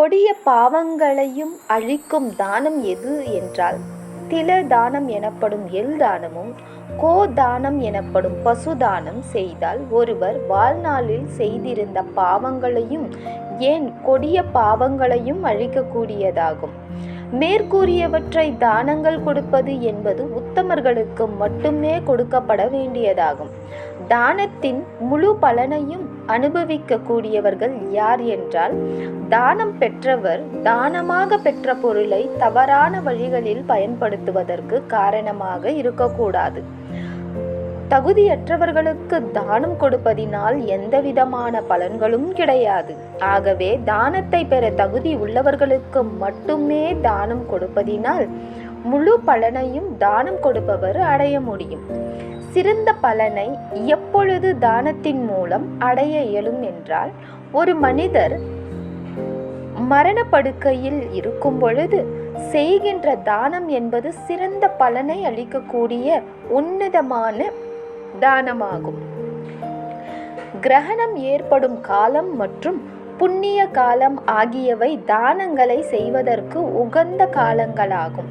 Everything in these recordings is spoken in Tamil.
கொடிய பாவங்களையும் அழிக்கும் தானம் எது என்றால் தில தானம் எனப்படும் எல் தானமும் கோ தானம் எனப்படும் பசு தானம் செய்தால் ஒருவர் வாழ்நாளில் செய்திருந்த பாவங்களையும் ஏன் கொடிய பாவங்களையும் அழிக்கக்கூடியதாகும். மேற்கூறியவற்றை தானங்கள் கொடுப்பது என்பது உத்தமர்களுக்கு மட்டுமே கொடுக்கப்பட வேண்டியதாகும். தானத்தின் முழு பலனையும் அனுபவிக்க கூடியவர்கள் யார் என்றால் தானம் பெற்றவர் தானமாக பெற்ற பொருளை தவறான வழிகளில் பயன்படுத்துவதற்கு காரணமாக இருக்கக்கூடாது. தகுதியற்றவர்களுக்கு தானம் கொடுப்பதினால் எந்தவிதமான பலன்களும் கிடையாது. ஆகவே தானத்தை பெற தகுதி உள்ளவர்களுக்கு மட்டுமே தானம் கொடுப்பதினால் முழு பலனையும் தானம் கொடுப்பவர் அடைய முடியும். சிறந்த பலனை எப்பொழுது தானத்தின் மூலம் அடைய இயலும் என்றால் ஒரு மனிதர் மரணப்படுக்கையில் இருக்கும் பொழுது செய்கின்ற தானம் என்பது சிறந்த பலனை அளிக்கக்கூடிய உன்னதமான தானமாகும் கிரகணம் ஏற்படும் காலம் மற்றும் புண்ணிய காலம் ஆகியவை தானங்களை செய்வதற்கு உகந்த காலங்களாகும்.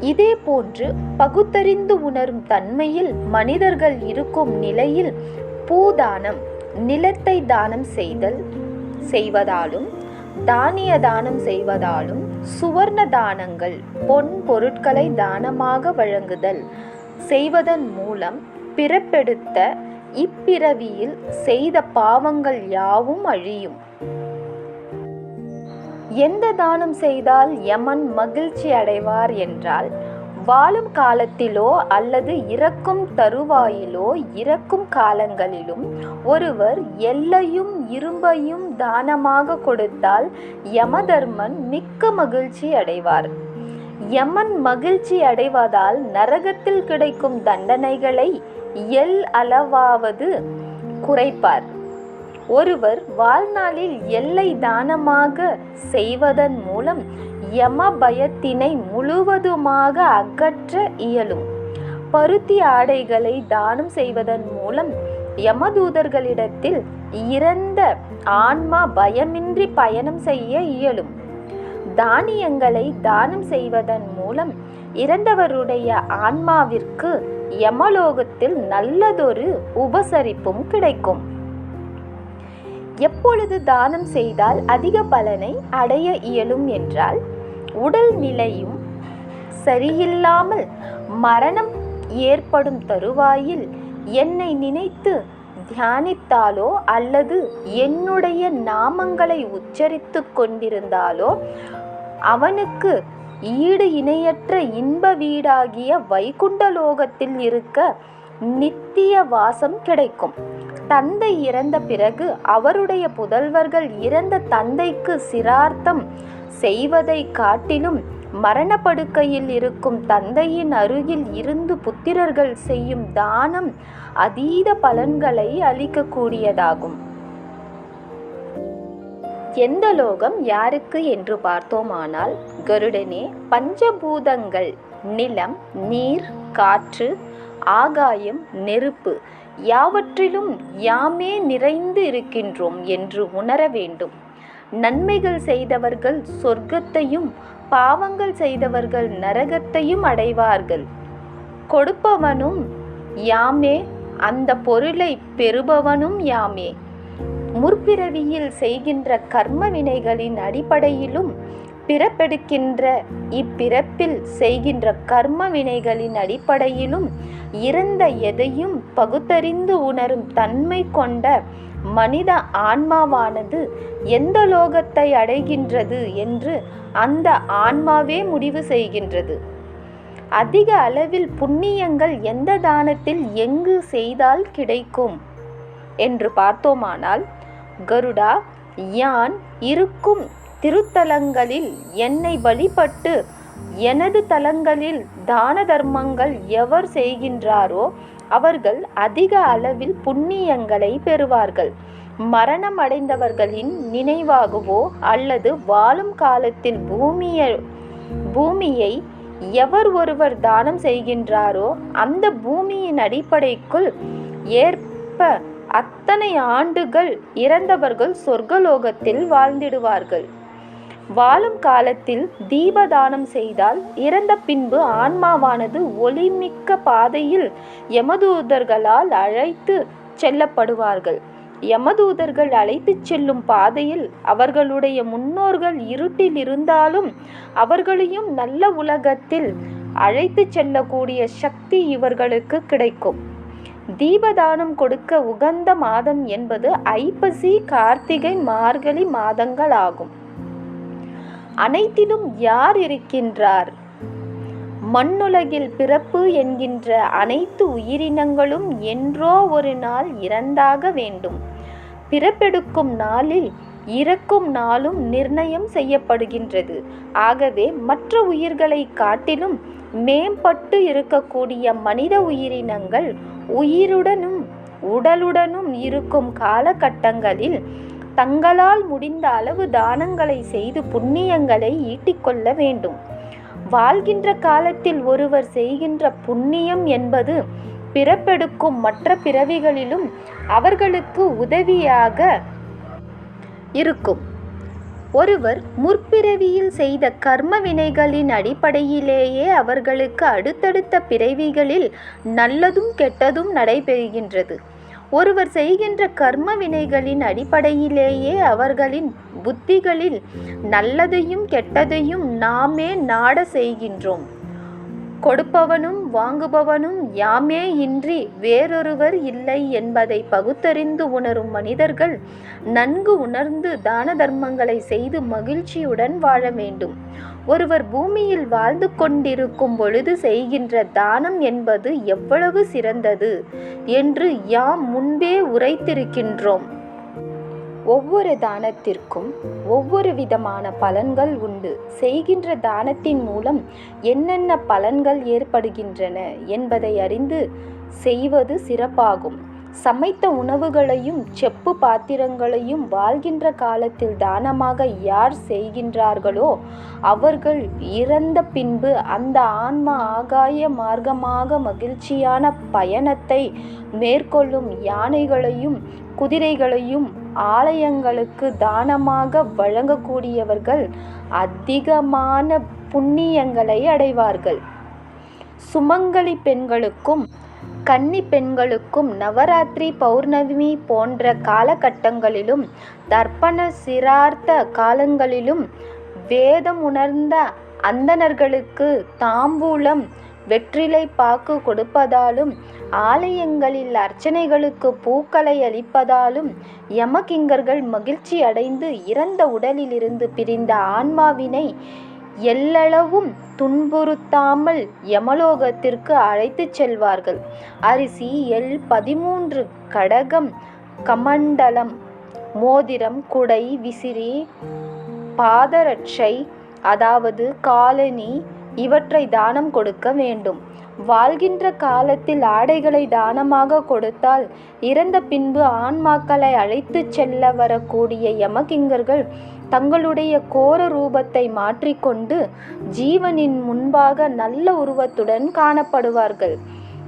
இதே போன்று பகுத்தறிந்து உணரும் தன்மையில் மனிதர்கள் இருக்கும் நிலையில் பூதானம் நிலத்தை தானம் செய்தல் செய்வதாலும் தானிய தானம் செய்வதாலும் சுவர்ண தானங்கள் பொன் பொருட்களை தானமாக வழங்குதல் செய்வதன் மூலம் பிறப்பெடுத்த இப்பிறவியில் செய்த பாவங்கள் யாவும் அழியும். எந்த தானம் செய்தால் யமன் மகிழ்ச்சி அடைவார் என்றால் வாழும் காலத்திலோ அல்லது இறக்கும் தருவாயிலோ இறக்கும் காலங்களிலும் ஒருவர் எல்லையும் இரும்பையும் தானமாக கொடுத்தால் யமதர்மன் மிக்க மகிழ்ச்சி அடைவார். யமன் மகிழ்ச்சி அடைவதால் நரகத்தில் கிடைக்கும் தண்டனைகளை எல் அளவாவது குறைப்பார். ஒருவர் வாழ்நாளில் எல்லை தானமாக செய்வதன் மூலம் யம பயத்தினை முழுவதுமாக அகற்ற இயலும். பருத்தி ஆடைகளை தானம் செய்வதன் மூலம் யமதூதர்களிடத்தில் இறந்த ஆன்மா பயமின்றி பயணம் செய்ய இயலும். தானியங்களை தானம் செய்வதன் மூலம் இறந்தவருடைய ஆன்மாவிற்கு யமலோகத்தில் நல்லதொரு உபசரிப்பும் கிடைக்கும். எப்பொழுது தானம் செய்தால் அதிக பலனை அடைய இயலும் என்றால் உடல் நிலையும் சரியில்லாமல் மரணம் ஏற்படும் தருவாயில் என்னை நினைத்து தியானித்தாலோ அல்லது என்னுடைய நாமங்களை உச்சரித்து கொண்டிருந்தாலோ அவனுக்கு ஈடு இணையற்ற இன்ப வீடாகிய வைகுண்டலோகத்தில் இருக்க நித்திய வாசம் கிடைக்கும். தந்தை இறந்த பிறகு அவருடைய புதல்வர்கள் இறந்த தந்தைக்கு சிரார்த்தம் செய்வதை காட்டிலும் மரணப்படுக்கையில் இருக்கும் தந்தையின் அருகில் இருந்து புத்திரர்கள் செய்யும் தானம் அதீத பலன்களை அளிக்கக்கூடியதாகும். எந்த லோகம் யாருக்கு என்று பார்த்தோமானால் கருடனே பஞ்சபூதங்கள் நிலம் நீர் காற்று ஆகாயம் நெருப்பு யாவற்றிலும் யாமே நிறைந்து இருக்கின்றோம் என்று உணர வேண்டும். நன்மைகள் செய்தவர்கள் சொர்க்கத்தையும் பாவங்கள் செய்தவர்கள் நரகத்தையும் அடைவார்கள். கொடுப்பவனும் யாமே அந்த பொருளை பெறுபவனும் யாமே. முற்பிறவியில் செய்கின்ற கர்ம வினைகளின் அடிப்படையிலும் பிறப்பெடுக்கின்ற இப்பிறப்பில் செய்கின்ற கர்ம வினைகளின் அடிப்படையிலும் இறந்த எதையும் பகுத்தறிந்து உணரும் தன்மை கொண்ட மனித ஆன்மாவானது எந்த லோகத்தை அடைகின்றது என்று அந்த ஆன்மாவே முடிவு செய்கின்றது. அதிக அளவில் புண்ணியங்கள் எந்த தானத்தில் எங்கு செய்தால் கிடைக்கும்? என்று பார்த்தோமானால் கருடா யான் இருக்கும் திருத்தலங்களில் என்னை வழிபட்டு எனது தலங்களில் தான தர்மங்கள் எவர் செய்கின்றாரோ அவர்கள் அதிக அளவில் புண்ணியங்களை பெறுவார்கள். மரணம் அடைந்தவர்களின் நினைவாகவோ அல்லது வாழும் காலத்தில் பூமிய பூமியை எவர் ஒருவர் தானம் செய்கின்றாரோ அந்த பூமியின் அடிப்படைக்குள் ஏற்ப அத்தனை ஆண்டுகள் இறந்தவர்கள் சொர்க்கலோகத்தில் வாழ்ந்திடுவார்கள். வாழும் காலத்தில் தீபதானம் செய்தால் இறந்த பின்பு ஆன்மாவானது ஒளிமிக்க பாதையில் யமதூதர்களால் அழைத்து செல்லப்படுவார்கள். யமதூதர்கள் அழைத்துச் செல்லும் பாதையில் அவர்களுடைய முன்னோர்கள் இருட்டில் இருந்தாலும் அவர்களையும் நல்ல உலகத்தில் அழைத்துச் செல்லக்கூடிய சக்தி இவர்களுக்கு கிடைக்கும். தீபதானம் கொடுக்க உகந்த மாதம் என்பது ஐப்பசி கார்த்திகை மார்கழி மாதங்களாகும். அனைத்திலும் யார் இருக்கின்றார்? மண்ணுலகில் பிறப்பு என்கின்ற அனைத்து உயிரினங்களும் என்றோ ஒரு நாள் இறந்தாக வேண்டும். பிறப்பெடுக்கும் நாளில் இறக்கும் நாளும் நிர்ணயம் செய்யப்படுகின்றது. ஆகவே மற்ற உயிர்களை காட்டிலும் மேம்பட்டு இருக்கக்கூடிய மனித உயிரினங்கள் உயிருடனும் உடலுடனும் இருக்கும் காலகட்டங்களில் தங்களால் முடிந்த அளவு தானங்களை செய்து புண்ணியங்களை ஈட்டிக்கொள்ள வேண்டும். வாழ்கின்ற காலத்தில் ஒருவர் செய்கின்ற புண்ணியம் என்பது பிறப்பெடுக்கும் மற்ற பிறவிகளிலும் அவர்களுக்கு உதவியாக இருக்கும். ஒருவர் முற்பிறவியில் செய்த கர்ம வினைகளின் அடிப்படையிலேயே அவர்களுக்கு அடுத்தடுத்த பிறவிகளில் நல்லதும் கெட்டதும் நடைபெறுகின்றது. ஒருவர் செய்கின்ற கர்ம வினைகளின் அடிப்படையிலேயே அவர்களின் புத்திகளில் நல்லதையும் கெட்டதையும் நாமே நாட செய்கின்றோம். கொடுப்பவனும் வாங்குபவனும் யாமே இன்றி வேறொருவர் இல்லை என்பதை பகுத்தறிந்து உணரும் மனிதர்கள் நன்கு உணர்ந்து தான தர்மங்களை செய்து மகிழ்ச்சியுடன் வாழ வேண்டும். ஒருவர் பூமியில் வாழ்ந்து கொண்டிருக்கும் பொழுது செய்கின்ற தானம் என்பது எவ்வளவு சிறந்தது என்று யாம் முன்பே உரைத்திருக்கின்றோம். ஒவ்வொரு தானத்திற்கும் ஒவ்வொரு விதமான பலன்கள் உண்டு. செய்கின்ற தானத்தின் மூலம் என்னென்ன பலன்கள் ஏற்படுகின்றன என்பதை அறிந்து செய்வது சிறப்பாகும். சமைத்த உணவுகளையும் செப்பு பாத்திரங்களையும் வாழ்கின்ற காலத்தில் தானமாக யார் செய்கின்றார்களோ அவர்கள் இறந்த பின்பு அந்த ஆன்மா ஆகாய மார்க்கமாக மகிழ்ச்சியான பயணத்தை மேற்கொள்ளும் யானைகளையும் குதிரைகளையும் ஆலயங்களுக்கு தானமாக வழங்கக்கூடியவர்கள் அதிகமான புண்ணியங்களை அடைவார்கள். சுமங்கலி பெண்களுக்கும் கன்னி பெண்களுக்கும் நவராத்திரி பௌர்ணமி போன்ற காலகட்டங்களிலும் தர்ப்பண சிரார்த்த காலங்களிலும் வேதம் உணர்ந்த அந்தணர்களுக்கு தாம்பூலம் வெற்றிலை பாக்கு கொடுப்பதாலும் ஆலயங்களில் அர்ச்சனைகளுக்கு பூக்களை அளிப்பதாலும் யமகிங்கர்கள் மகிழ்ச்சி அடைந்து இறந்த உடலிலிருந்து பிரிந்த ஆன்மாவினை எல்லளவும் துன்புறுத்தாமல் யமலோகத்திற்கு அழைத்துச் செல்வார்கள். அரிசி எல் பதிமூன்று கடகம் கமண்டலம் மோதிரம் குடை விசிறி பாதரட்சை அதாவது காலனி இவற்றை தானம் கொடுக்க வேண்டும். வாழ்கின்ற காலத்தில் ஆடைகளை தானமாக கொடுத்தால் இறந்த பின்பு ஆன்மாக்களை அழைத்துச் செல்ல வரக்கூடிய யமகிங்கர்கள் தங்களுடைய கோர ரூபத்தை மாற்றிக்கொண்டு ஜீவனின் முன்பாக நல்ல உருவத்துடன் காணப்படுவார்கள்.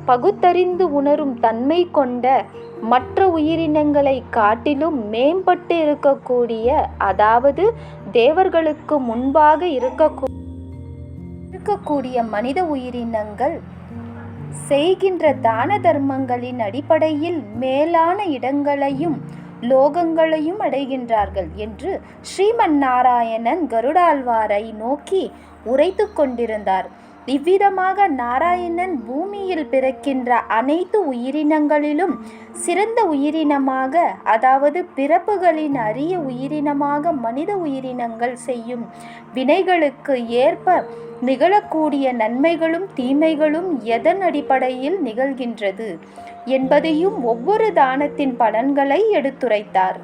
பகுத்தறிந்து உணரும் தன்மை கொண்ட மற்ற உயிரினங்களை காட்டிலும் மேம்பட்டு இருக்கக்கூடிய அதாவது தேவர்களுக்கு முன்பாக இருக்கக்கூடிய இருக்கக்கூடிய மனித உயிரினங்கள் செய்கின்ற தான தர்மங்களின் அடிப்படையில் மேலான இடங்களையும் லோகங்களையும் அடைகின்றார்கள் என்று ஸ்ரீமன் நாராயணன் கருடாழ்வாரை நோக்கி உரைத்து கொண்டிருந்தார். இவ்விதமாக நாராயணன் பூமியில் பிறக்கின்ற அனைத்து உயிரினங்களிலும் சிறந்த உயிரினமாக அதாவது பிறப்புகளின் அரிய உயிரினமாக மனித உயிரினங்கள் செய்யும் வினைகளுக்கு ஏற்ப நிகழக்கூடிய நன்மைகளும் தீமைகளும் எதன் அடிப்படையில் நிகழ்கின்றது என்பதையும் ஒவ்வொரு தானத்தின் பலன்களை எடுத்துரைத்தார்.